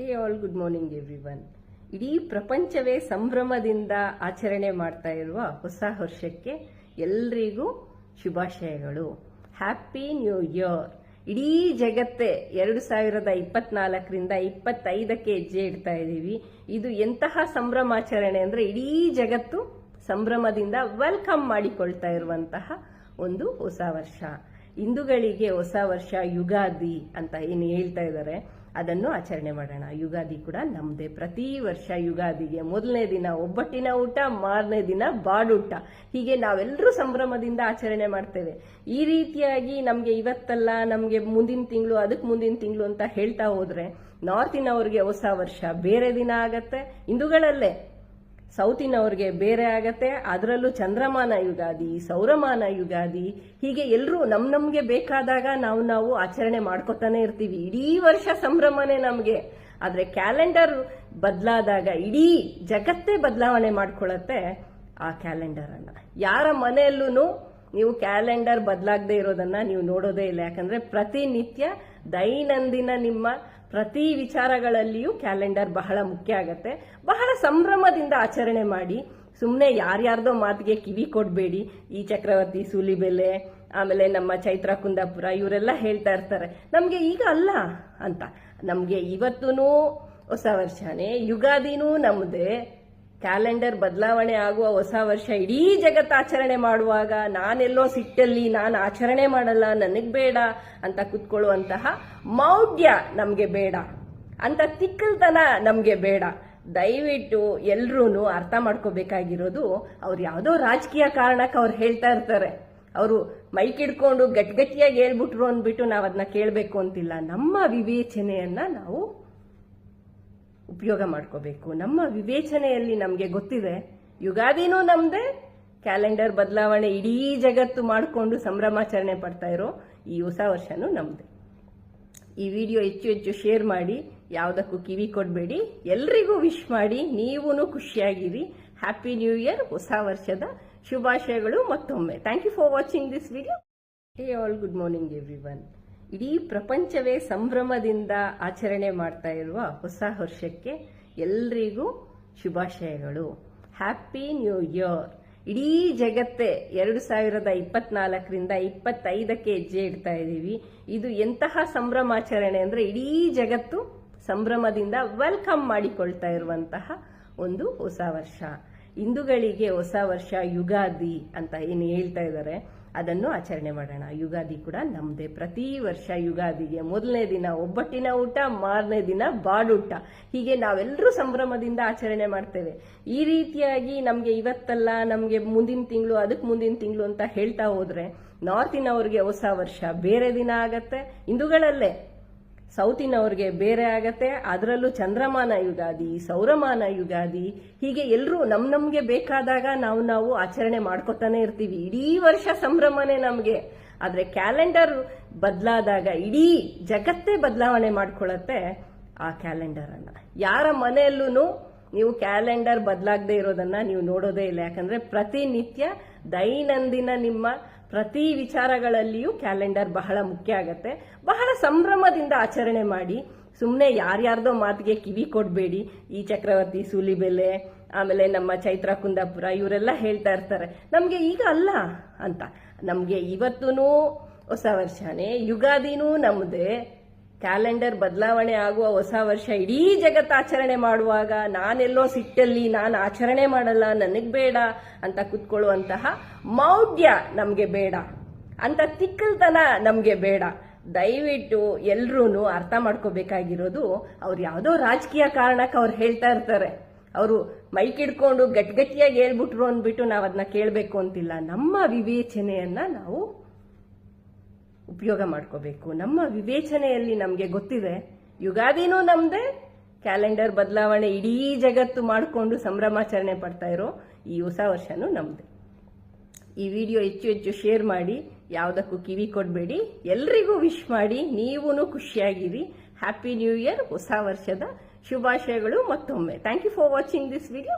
Hey all good morning every ಇಡೀ ಪ್ರಪಂಚವೇ ಸಂಭ್ರಮದಿಂದ ಆಚರಣೆ ಮಾಡ್ತಾ ಇರುವ ಹೊಸ ವರ್ಷಕ್ಕೆ ಎಲ್ರಿಗೂ ಶುಭಾಶಯಗಳು. ಹ್ಯಾಪಿ ನ್ಯೂ ಇಯರ್ ಇಡೀ ಜಗತ್ತೇ ಎರಡು ಸಾವಿರದ ಇಪ್ಪತ್ನಾಲ್ಕರಿಂದ ಇಪ್ಪತ್ತೈದಕ್ಕೆ ಹೆಜ್ಜೆ ಇಡ್ತಾ ಇದ್ದೀವಿ ಇದು ಎಂತಹ ಸಂಭ್ರಮಾಚರಣೆ ಅಂದ್ರೆ ಇಡೀ ಜಗತ್ತು ಸಂಭ್ರಮದಿಂದ ವೆಲ್ಕಮ್ ಮಾಡಿಕೊಳ್ತಾ ಇರುವಂತಹ ಒಂದು ಹೊಸ ವರ್ಷ. ಹಿಂದೂಗಳಿಗೆ ಹೊಸ ವರ್ಷ ಯುಗಾದಿ ಅಂತ ಏನು ಹೇಳ್ತಾ ಇದ್ದಾರೆ, ಅದನ್ನು ಆಚರಣೆ ಮಾಡೋಣ. ಯುಗಾದಿ ಕೂಡ ನಮ್ದೇ. ಪ್ರತಿ ವರ್ಷ ಯುಗಾದಿಗೆ ಮೊದಲನೇ ದಿನ ಒಬ್ಬಟ್ಟಿನ ಊಟ, ಮಾರನೇ ದಿನ ಬಾಡೂಟ. ಹೀಗೆ ನಾವೆಲ್ಲರೂ ಸಂಭ್ರಮದಿಂದ ಆಚರಣೆ ಮಾಡ್ತೇವೆ. ಈ ರೀತಿಯಾಗಿ ನಮಗೆ ಇವತ್ತಲ್ಲ, ನಮಗೆ ಮುಂದಿನ ತಿಂಗಳು, ಅದಕ್ಕೆ ಮುಂದಿನ ತಿಂಗಳು ಅಂತ ಹೇಳ್ತಾ ಹೋದ್ರೆ, ನಾರ್ತಿನವ್ರಿಗೆ ಹೊಸ ವರ್ಷ ಬೇರೆ ದಿನ ಆಗತ್ತೆ. ಹಿಂದೂಗಳಲ್ಲೇ ಸೌತಿನವ್ರಿಗೆ ಬೇರೆ ಆಗತ್ತೆ. ಅದರಲ್ಲೂ ಚಂದ್ರಮಾನ ಯುಗಾದಿ, ಸೌರಮಾನ ಯುಗಾದಿ. ಹೀಗೆ ಎಲ್ಲರೂ ನಮ್ ನಮ್ಗೆ ಬೇಕಾದಾಗ ನಾವು ನಾವು ಆಚರಣೆ ಮಾಡ್ಕೊತಾನೆ ಇರ್ತೀವಿ. ಇಡೀ ವರ್ಷ ಸಂಭ್ರಮನೇ ನಮ್ಗೆ. ಆದ್ರೆ ಕ್ಯಾಲೆಂಡರ್ ಬದಲಾದಾಗ, ಇಡೀ ಜಗತ್ತೇ ಬದಲಾವಣೆ ಮಾಡ್ಕೊಳತ್ತೆ ಆ ಕ್ಯಾಲೆಂಡರ್ ಅನ್ನ ಯಾರ ಮನೆಯಲ್ಲೂ ನೀವು ಕ್ಯಾಲೆಂಡರ್ ಬದಲಾಗದೆ ಇರೋದನ್ನ ನೀವು ನೋಡೋದೇ ಇಲ್ಲ. ಯಾಕಂದ್ರೆ ಪ್ರತಿನಿತ್ಯ ದೈನಂದಿನ ನಿಮ್ಮ ಪ್ರತಿ ವಿಚಾರಗಳಲ್ಲಿಯೂ ಕ್ಯಾಲೆಂಡರ್ ಬಹಳ ಮುಖ್ಯ ಆಗತ್ತೆ. ಬಹಳ ಸಂಭ್ರಮದಿಂದ ಆಚರಣೆ ಮಾಡಿ. ಸುಮ್ಮನೆ ಯಾರ್ಯಾರ್ದೋ ಮಾತಿಗೆ ಕಿವಿ ಕೊಡಬೇಡಿ. ಈ ಚಕ್ರವರ್ತಿ, ಸೂಲಿಬೆಲೆ, ಆಮೇಲೆ ನಮ್ಮ ಚೈತ್ರ ಕುಂದಾಪುರ, ಇವರೆಲ್ಲ ಹೇಳ್ತಾ ಇರ್ತಾರೆ. ನಮಗೆ ಈಗ ಅಲ್ಲ ಅಂತ. ನಮಗೆ ಇವತ್ತೂ ಹೊಸ ವರ್ಷನೇ, ಯುಗಾದಿನೂ ನಮ್ಮದೇ ಕ್ಯಾಲೆಂಡರ್ ಬದಲಾವಣೆ ಆಗುವ ಹೊಸ ವರ್ಷ ಇಡೀ ಜಗತ್ತು ಆಚರಣೆ ಮಾಡುವಾಗ ನಾನೆಲ್ಲೋ ಸಿಟ್ಟಲ್ಲಿ ನಾನು ಆಚರಣೆ ಮಾಡಲ್ಲ, ನನಗ್ ಬೇಡ ಅಂತ ಕುತ್ಕೊಳ್ಳುವಂತಹ ಮೌಢ್ಯ ನಮ್ಗೆ ಬೇಡ. ಅಂತ ತಿಕ್ಕಲ್ತನ ನಮ್ಗೆ ಬೇಡ. ದಯವಿಟ್ಟು ಎಲ್ರೂ ಅರ್ಥ ಮಾಡ್ಕೋಬೇಕಾಗಿರೋದು ಅವ್ರು ಯಾವುದೋ ರಾಜಕೀಯ ಕಾರಣಕ್ಕೆ ಅವ್ರು ಹೇಳ್ತಾ ಇರ್ತಾರೆ. ಅವರು ಮೈಕಿಡ್ಕೊಂಡು ಗಟ್ಟಿಗಟ್ಟಿಯಾಗಿ ಹೇಳ್ಬಿಟ್ರು ಅಂದ್ಬಿಟ್ಟು ನಾವು ಅದನ್ನ ಕೇಳಬೇಕು ಅಂತಿಲ್ಲ. ನಮ್ಮ ವಿವೇಚನೆಯನ್ನ ನಾವು ಉಪಯೋಗ ಮಾಡ್ಕೋಬೇಕು. ನಮ್ಮ ವಿವೇಚನೆಯಲ್ಲಿ ನಮಗೆ ಗೊತ್ತಿದೆ, ಯುಗಾದಿನೂ ನಮ್ದೇ, ಕ್ಯಾಲೆಂಡರ್ ಬದಲಾವಣೆ ಇಡೀ ಜಗತ್ತು ಮಾಡಿಕೊಂಡು ಸಂಭ್ರಮಾಚರಣೆ ಪಡ್ತಾ ಇರೋ ಈ ಹೊಸ ವರ್ಷನೂ ನಮ್ದೇ. ಈ ವಿಡಿಯೋ ಹೆಚ್ಚು ಹೆಚ್ಚು ಶೇರ್ ಮಾಡಿ, ಯಾವುದಕ್ಕೂ ಕಿವಿ ಕೊಡಬೇಡಿ. ಎಲ್ರಿಗೂ ವಿಶ್ ಮಾಡಿ ನೀವೂ ಖುಷಿಯಾಗಿರಿ. ಹ್ಯಾಪಿ ನ್ಯೂ ಇಯರ್ ಹೊಸ ವರ್ಷದ ಶುಭಾಶಯಗಳು ಮತ್ತೊಮ್ಮೆ. Thank you for watching this video hey all good morning every ಇಡೀ ಪ್ರಪಂಚವೇ ಸಂಭ್ರಮದಿಂದ ಆಚರಣೆ ಮಾಡ್ತಾ ಇರುವ ಹೊಸ ವರ್ಷಕ್ಕೆ ಎಲ್ರಿಗೂ ಶುಭಾಶಯಗಳು. ಹ್ಯಾಪಿ ನ್ಯೂ ಇಯರ್ ಇಡೀ ಜಗತ್ತೇ ಎರಡು ಸಾವಿರದ ಇಪ್ಪತ್ನಾಲ್ಕರಿಂದ ಇಪ್ಪತ್ತೈದಕ್ಕೆ ಹೆಜ್ಜೆ ಇಡ್ತಾ ಇದ್ದೀವಿ ಇದು ಎಂತಹ ಸಂಭ್ರಮಾಚರಣೆ ಅಂದ್ರೆ ಇಡೀ ಜಗತ್ತು ಸಂಭ್ರಮದಿಂದ ವೆಲ್ಕಮ್ ಮಾಡಿಕೊಳ್ತಾ ಇರುವಂತಹ ಒಂದು ಹೊಸ ವರ್ಷ. ಹಿಂದೂಗಳಿಗೆ ಹೊಸ ವರ್ಷ ಯುಗಾದಿ ಅಂತ ಏನು ಹೇಳ್ತಾ ಇದ್ದಾರೆ. ಅದನ್ನು ಆಚರಣೆ ಮಾಡೋಣ. ಯುಗಾದಿ ಕೂಡ ನಮ್ದೇ. ಪ್ರತಿ ವರ್ಷ ಯುಗಾದಿಗೆ ಮೊದಲನೇ ದಿನ ಒಬ್ಬಟ್ಟಿನ ಊಟ, ಮಾರನೇ ದಿನ ಬಾಡೂಟ ಹೀಗೆ ನಾವೆಲ್ಲರೂ ಸಂಭ್ರಮದಿಂದ ಆಚರಣೆ ಮಾಡ್ತೇವೆ. ಈ ರೀತಿಯಾಗಿ ನಮ್ಗೆ ಇವತ್ತಲ್ಲ, ನಮ್ಗೆ ಮುಂದಿನ ತಿಂಗಳು, ಅದಕ್ಕೆ ಮುಂದಿನ ತಿಂಗಳು ಅಂತ ಹೇಳ್ತಾ ಹೋದ್ರೆ, ನಾರ್ತಿನವ್ರಿಗೆ ಹೊಸ ವರ್ಷ ಬೇರೆ ದಿನ ಆಗತ್ತೆ. ಹಿಂದೂಗಳಲ್ಲೇ ಸೌತಿನವ್ರಿಗೆ ಬೇರೆ ಆಗತ್ತೆ. ಅದರಲ್ಲೂ ಚಂದ್ರಮಾನ ಯುಗಾದಿ, ಸೌರಮಾನ ಯುಗಾದಿ, ಹೀಗೆ ಎಲ್ಲರೂ ನಮ್ ನಮ್ಗೆ ಬೇಕಾದಾಗ ನಾವು ನಾವು ಆಚರಣೆ ಮಾಡ್ಕೊತಾನೆ ಇರ್ತೀವಿ. ಇಡೀ ವರ್ಷ ಸಂಭ್ರಮನೇ ನಮ್ಗೆ. ಆದ್ರೆ ಕ್ಯಾಲೆಂಡರ್ ಬದಲಾದಾಗ, ಇಡೀ ಜಗತ್ತೇ ಬದಲಾವಣೆ ಮಾಡ್ಕೊಳತ್ತೆ ಆ ಕ್ಯಾಲೆಂಡರ್ ಅನ್ನ ಯಾರ ಮನೆಯಲ್ಲೂ ನೀವು ಕ್ಯಾಲೆಂಡರ್ ಬದಲಾಗದೆ ಇರೋದನ್ನ ನೀವು ನೋಡೋದೇ ಇಲ್ಲ. ಯಾಕಂದ್ರೆ ಪ್ರತಿನಿತ್ಯ ದೈನಂದಿನ ನಿಮ್ಮ ಪ್ರತಿ ವಿಚಾರಗಳಲ್ಲಿಯೂ ಕ್ಯಾಲೆಂಡರ್ ಬಹಳ ಮುಖ್ಯ ಆಗತ್ತೆ. ಬಹಳ ಸಂಭ್ರಮದಿಂದ ಆಚರಣೆ ಮಾಡಿ. ಸುಮ್ಮನೆ ಯಾರ್ಯಾರ್ದೋ ಮಾತಿಗೆ ಕಿವಿ ಕೊಡಬೇಡಿ. ಈ ಚಕ್ರವರ್ತಿ, ಸೂಲಿಬೆಲೆ, ಆಮೇಲೆ ನಮ್ಮ ಚೈತ್ರ ಕುಂದಾಪುರ, ಇವರೆಲ್ಲ ಹೇಳ್ತಾ ಇರ್ತಾರೆ. ನಮಗೆ ಈಗ ಅಲ್ಲ ಅಂತ. ನಮಗೆ ಇವತ್ತೂ ಹೊಸ ವರ್ಷನೇ, ಯುಗಾದಿನೂ ನಮ್ಮದೇ ಕ್ಯಾಲೆಂಡರ್ ಬದಲಾವಣೆ ಆಗುವ ಹೊಸ ವರ್ಷ ಇಡೀ ಜಗತ್ತು ಆಚರಣೆ ಮಾಡುವಾಗ ನಾನೆಲ್ಲೋ ಸಿಟ್ಟಲ್ಲಿ ನಾನು ಆಚರಣೆ ಮಾಡಲ್ಲ, ನನಗ್ ಬೇಡ ಅಂತ ಕುತ್ಕೊಳ್ಳುವಂತಹ ಮೌಢ್ಯ ನಮ್ಗೆ ಬೇಡ. ಅಂತ ತಿಕ್ಕಲ್ತನ ನಮ್ಗೆ ಬೇಡ. ದಯವಿಟ್ಟು ಎಲ್ರೂ ಅರ್ಥ ಮಾಡ್ಕೋಬೇಕಾಗಿರೋದು ಅವ್ರು ಯಾವುದೋ ರಾಜಕೀಯ ಕಾರಣಕ್ಕೆ ಅವ್ರು ಹೇಳ್ತಾ ಇರ್ತಾರೆ. ಅವರು ಮೈಕಿಡ್ಕೊಂಡು ಗಟ್ಟಿಗಟ್ಟಿಯಾಗಿ ಹೇಳ್ಬಿಟ್ರು ಅಂದ್ಬಿಟ್ಟು ನಾವು ಅದನ್ನ ಕೇಳಬೇಕು ಅಂತಿಲ್ಲ. ನಮ್ಮ ವಿವೇಚನೆಯನ್ನ ನಾವು ಉಪಯೋಗ ಮಾಡ್ಕೋಬೇಕು. ನಮ್ಮ ವಿವೇಚನೆಯಲ್ಲಿ ನಮಗೆ ಗೊತ್ತಿದೆ, ಯುಗಾದಿನೂ ನಮ್ದೇ, ಕ್ಯಾಲೆಂಡರ್ ಬದಲಾವಣೆ ಇಡೀ ಜಗತ್ತು ಮಾಡಿಕೊಂಡು ಸಂಭ್ರಮಾಚರಣೆ ಪಡ್ತಾ ಇರೋ ಈ ಹೊಸ ವರ್ಷನೂ ನಮ್ದೇ. ಈ ವಿಡಿಯೋ ಹೆಚ್ಚು ಹೆಚ್ಚು ಶೇರ್ ಮಾಡಿ, ಯಾವುದಕ್ಕೂ ಕಿವಿ ಕೊಡಬೇಡಿ. ಎಲ್ರಿಗೂ ವಿಶ್ ಮಾಡಿ ನೀವೂ ಖುಷಿಯಾಗಿರಿ. ಹ್ಯಾಪಿ ನ್ಯೂ ಇಯರ್ ಹೊಸ ವರ್ಷದ ಶುಭಾಶಯಗಳು ಮತ್ತೊಮ್ಮೆ. Thank you for watching this video